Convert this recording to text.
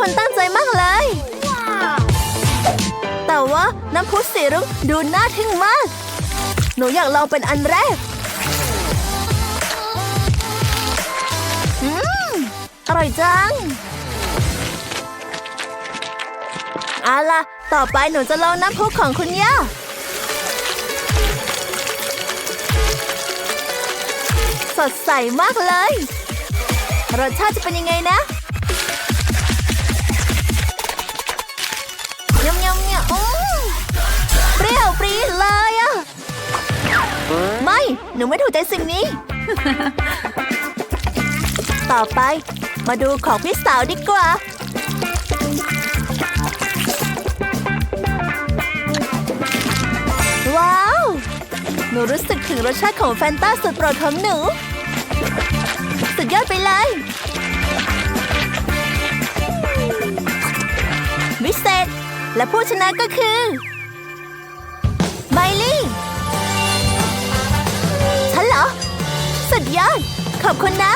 คนตั้งใจมากเลย แต่ว่าน้ำพุสีรุ้งดูน่าทึ่งมาก หนูอยากลองเป็นอันแรกอืมอร่อยจังเอาล่ะ ต่อไปหนูจะลองน้ำพุของคุณย่าสดใสมากเลย รสชาติจะเป็นยังไงนะ นูไม่ถูกใจสิ่งนี้ ต่อไปมาดูของพี่สาวดีกว่า ว้าว หนูรู้สึกถึงรสชาติของแฟนตาสุดโปรดของหนู สุดยอดไปเลย วิเศษ และผู้ชนะก็คือ อบคุณนะ